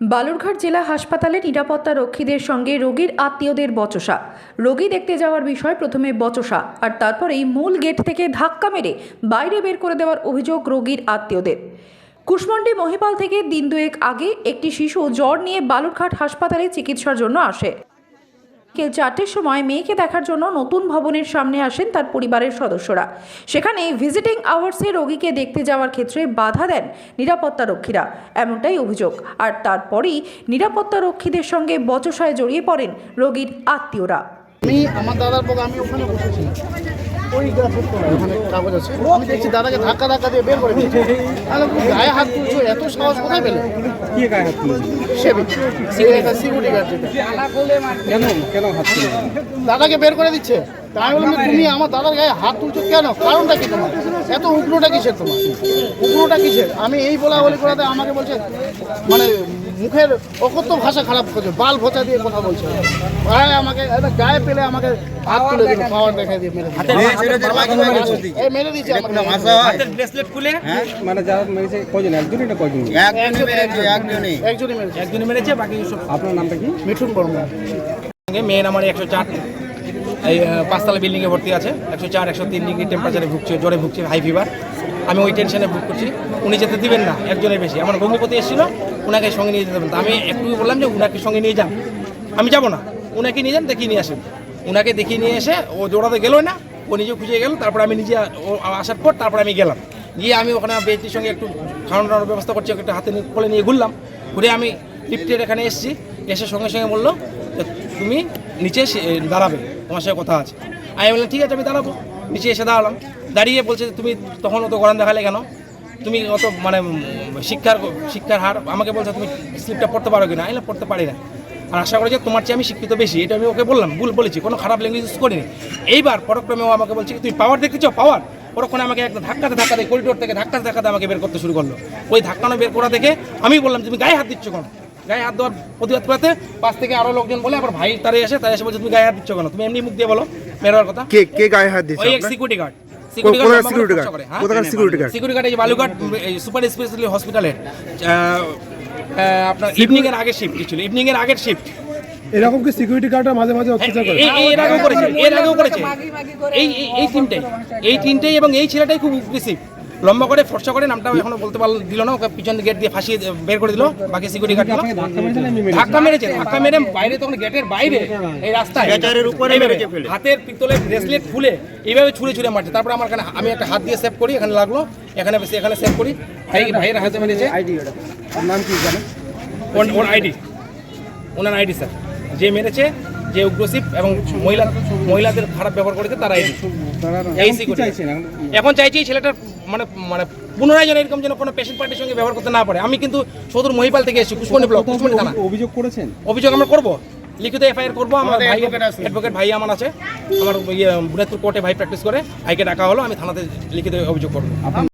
বালুরঘাট জেলা হাসপাতালে নিরাপত্তা রক্ষীদের সঙ্গে রোগীর আত্মীয়দের বচসা। রোগী দেখতে যাওয়ার বিষয়, প্রথমে বচসা, আর তারপরেই মূল গেট থেকে ধাক্কা মেরে বাইরে বের করে দেওয়ার অভিযোগ রোগীর আত্মীয়দের। কুশমন্ডি মহিপাল থেকে দিন দুয়েক আগে একটি শিশু জ্বর নিয়ে বালুরঘাট হাসপাতালে চিকিৎসার জন্য আসে। বিকেল চারটের সময় মেয়েকে দেখার জন্য নতুন ভবনের সামনে আসেন তার পরিবারের সদস্যরা। সেখানে ভিজিটিং আওয়ার্সে রোগীকে দেখতে যাওয়ার ক্ষেত্রে বাধা দেন নিরাপত্তা রক্ষীরা। এমনটাই অভিযোগ। আর তারপরেই নিরাপত্তা রক্ষীদের সঙ্গে বচসায় জড়িয়ে পড়েন রোগীর আত্মীয়রা। আমি আমার দাদার পক্ষে আমি ওখানে বসেছি। ওই গাছের তলায় ওখানে কাগজ আছে। আমি দেখছি দাদাকে ধাক্কা ধাক্কা দিয়ে বের করে দিয়েছে। গায়ে হাত তুলছো? এত সাহস কোথায় পেলে? কে গায়ে হাত তুলেছে? কেন কেন হাত দাদাকে বের করে দিচ্ছে। তাই আমি বললাম তুমি আমার দাদার গায়ে হাত তুলছো কেন? কারণটা কি তোমার? এত উগ্রটা কিসের তোমার? উগ্রটা কিসের? আমি এই বলা বলি করাতে আমাকে বলছে মানে মুখের অকথ্য ভাষা খারাপ করছে বাল ভোচা দিয়ে কথা বলছে। গায়ে আমাকে গায়ে পেলে আমাকে হাত তুলে দিল পাওয়ার দেখাই দিয়ে মেরে দিল। এই মেরে আমাকে। ব্রেসলেট খুলে? মানে যারা মেরেছে কজন একজনই না কজন একজনই মেরেছে একজনে মেরেছে। বাকি সব আপনার নামটা কি? মিঠুন বর্মা। মেয়ের আমার একশো চার। এই পাঁচতলা বিল্ডিংয়ে ভর্তি আছে। একশো চার একশো তিন ডিগ্রি টেম্পারেচারে ভুগছে জ্বরে ভুগছে হাই ফিভার আমি ওই টেনশনে বুক করছি। উনি যেতে দিবেন না, একজনের বেশি। আমার ভঙ্গপতি এসেছিল ওনাকে সঙ্গে নিয়ে যেতে দেবেন আমি একটু বললাম যে ওনাকে সঙ্গে নিয়ে যান। আমি যাব না। ওনাকে নিয়ে যান, দেখিয়ে নিয়ে আসেন। ওনাকে দেখিয়ে নিয়ে এসে ও জোড়াতে গেলো না, ও নিজে খুঁজে গেল, তারপর আমি নিজে আসার পর তারপর আমি গেলাম। গিয়ে আমি ওখানে বেটির সঙ্গে একটু খাওয়ানোর ব্যবস্থা করছি একটু হাতে কোলে নিয়ে ঘুরলাম। ঘুরে আমি লিফটের এখানে এসেছি। এসে সঙ্গে সঙ্গে বলল তুমি নিচে দাঁড়াবে, তোমার সঙ্গে কথা আছে। আমি বললাম, ঠিক আছে, আমি দাঁড়াবো। নিচে এসে দাঁড়ালাম। দাঁড়িয়ে বলছে তুমি তখন অত গরম দেখালে কেন? তুমি অত মানে শিক্ষার শিক্ষার হার আমাকে বলছে তুমি স্লিপটা পড়তে পারো কিনা? আমি বললাম, পড়তে পারি না। আর আশা করি যে তোমার চেয়ে আমি শিক্ষিত বেশি। এটা আমি ওকে বললাম ভুল বলেছি কোনো খারাপ ল্যাঙ্গুয়েজ ইউজ করিনি। এইবার পরক্রমে ও আমাকে বলছে তুমি পাওয়ার দেখতে চাও? পাওয়ার পরক্ষণে আমাকে একটা ধাক্কাতে ধাক্কাতে করিডোর থেকে ধাক্কাতে ধাক্কাতে আমাকে বের করতে শুরু করল। ওই ধাক্কানো বের করা দেখে আমি বললাম তুমি গায়ে হাত দিচ্ছ কেন? গায়ে হাত দেওয়ার প্রতিবাদ করাতে পাশ থেকে আরও লোকজন বলে আবার ভাই তারে এসে তারা এসে বলছে তুমি গায়ে হাত দিচ্ছ কেন? তুমি এমনি মুখ দিয়ে বলো। মেরোর কথা? কে কে গায়ে হাত দিয়েছে ওই এক সিকিউরিটি গার্ড কোথাকার security guard? কোথাকার সিকিউরিটি গার্ড সিকিউরিটি গার্ড এই বালুঘাট সুপার স্পেশালি হসপিটালে আপনার ইভিনিং এর আগের শিফট ছিল? ইভিনিং এর আগের শিফট এরকম কি সিকিউরিটি গার্ডরা মাঝে মাঝে অত্যাচার করে? এর আগেও করেছে এর আগেও করেছে। এই এই- তিনটাই। এই তিনটাই এবং এই ছেলেটাই খুব বেশি লম্বা করে ফর্সা করে নামটা এখনও বলতে পারল দিল না ওকে পিছন গেট দিয়ে ফাঁসিয়ে বের করে দিল বাকি সিকিউরিটি গার্ড ধাক্কা মেরেছে? ধাক্কা মেরেছে মেরে বাইরে তখন গেটের বাইরে এই রাস্তায়। গেটারের উপরে এইভাবে মেরেছে ফেলে। হাতের পিতলের ব্রেসলেট খুলে এইভাবে ছুঁড়ে ছুঁড়ে মারছে। তারপরে আমার এখানে আমি একটা হাত দিয়ে সেভ করি এখানে লাগল এখানে বেশি এখানে সেভ করি। ভাই ভাইয়ের হাতে মেরেছে। আইডি নাম কি জানেন? ওর আইডি ওনার আইডি স্যার। যে মেরেছে যে উগ্রশিপ এবং মহিলা মহিলাদের খারাপ ব্যবহার করেছে তার এই এখন চাইছি এই ছেলেটার মানে মানে পুনরায় যেন এরকম যেন কোনো পেশেন্ট পার্টির সঙ্গে ব্যবহার করতে না পারে। আমি কিন্তু সদর মহিপাল থেকে এসেছি কুশমণি ব্লক কুশমণি থানা। অভিযোগ- করেছেন? অভিযোগ আমরা করব। লিখিত এফআইআর করব। আমার আমাদের ভাই অ্যাডভোকেট ভাই আমার আছে। আমার ইয়ে বুনাদপুর কোর্টে ভাই প্র্যাকটিস করে। ভাইকে ডাকা হলো আমি থানাতে লিখিত অভিযোগ করব।